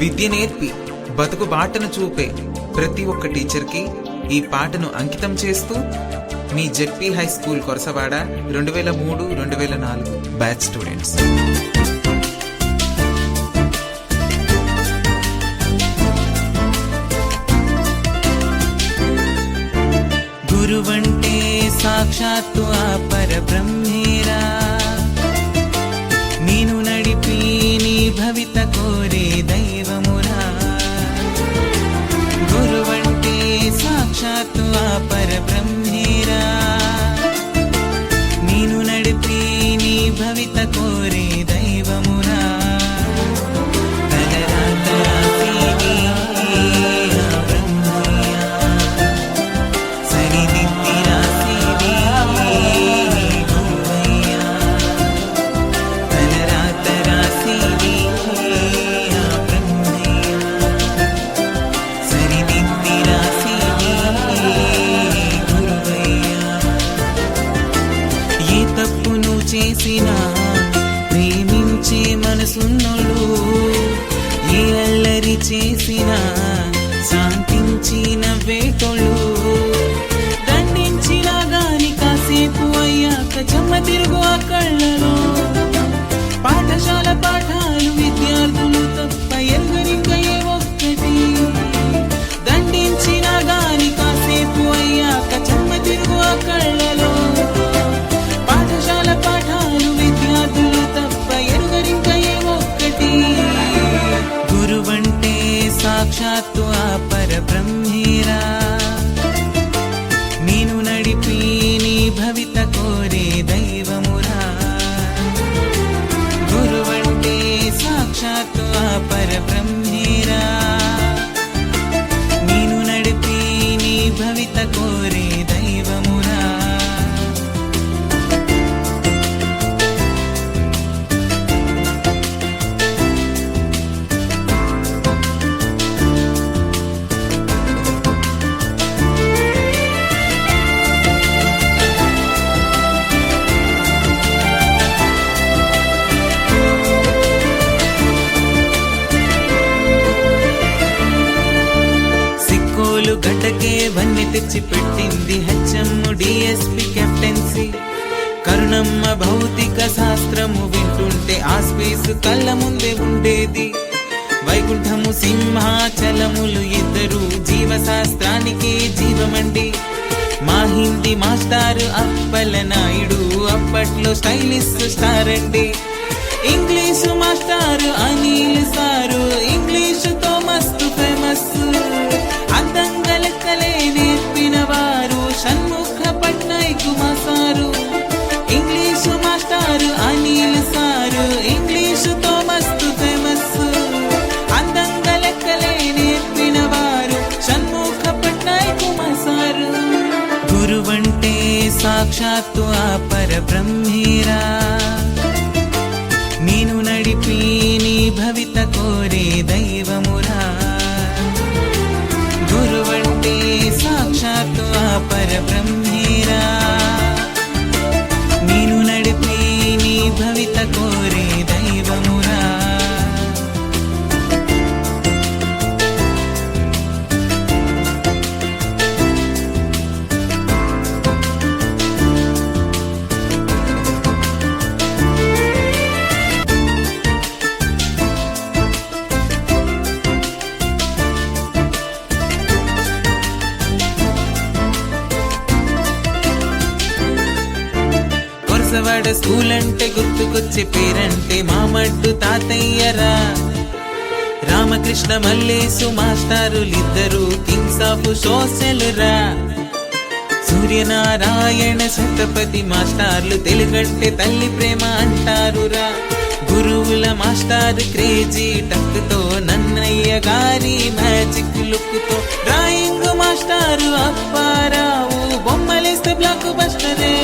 విద్య నేర్పి బతుకు బాటను చూపే ప్రతి ఒక్క టీచర్కి ఈ పాటను అంకితం చేస్తూ మీ జెడ్పీ హై స్కూల్ కొరసవాడ రెండు వేల మూడు రెండు వేల నాలుగు బ్యాచ్ స్టూడెంట్స్. గురువంటే సాక్షాత్తు ఆ పరబ్రహ్మేరా. మనసున్నోళ్ళు ఏ అల్లరి చేసినా పరబ్రహ్మేరా డిఎస్పి కెప్టెన్సీ కరుణమ్మ భౌతిక శాస్త్రము వింటుంటే ఆ స్పేస్ కళ్ళ ముందే ఉండేది. వైకుంఠము సింహాచలములు ఇద్దరు జీవశాస్త్రానికి జీవమండి. మా హిందీ మాస్టారు అప్పల నాయుడు అప్పట్లో స్టైలిష్ స్టార్ అండి. ఇంగ్లీషు మాస్టారు అనిల్ సారు ఇంగ్లీషుతో సాక్షాత్తు ఆ పరబ్రహ్మేరా స్కూల్ అంటే గుర్తుకొచ్చే పేరంటే మామడ్డు తాతయ్యరా. రామకృష్ణ మల్లేసు మాస్టారులిద్దరు కింగ్స్ ఆఫ్ సోషల్ రా సూర్యనారాయణ శతపతి మాస్టార్లు తెలుగంటే తల్లి ప్రేమ అంటారురా. గురువుల మాస్టారు క్రేజీ టక్కుతో నన్నయ్య గారి మ్యాజిక్ లుక్తో డ్రాయింగ్ మాస్టారు అప్పారావు బొమ్మలేస్తే బ్లాక్ బస్టరే.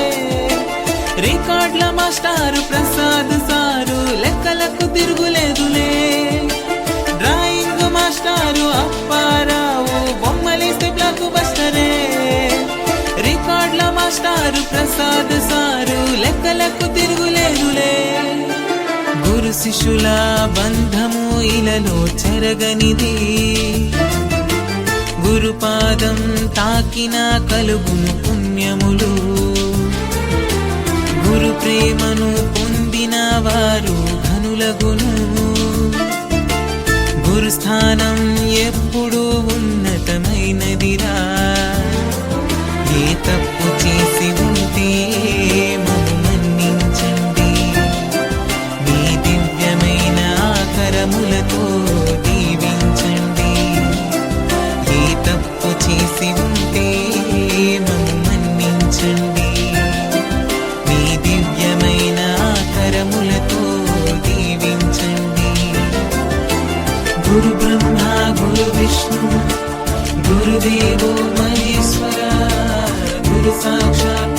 Star Prasad sir. లెక్కలకు తిరుగులేదులే. డ్రాయింగ్ మాస్టారు అప్పారావు. బొమ్మలేస్తే బ్లాక్ బస్టరే. రికార్డుల మాస్టారు ప్రసాద్ సారు. లెక్కలకు తిరుగులేదులే. గురు శిష్యుల బంధము ఇలలో చెరగనిది. గురుపాదం తాకిన కలుగును పుణ్యములు. గురు ప్రేమను పొందిన వారు ఘనులగును. గురుస్థానం ఎప్పుడు देवो महेश्वर गुरुसाक्षात्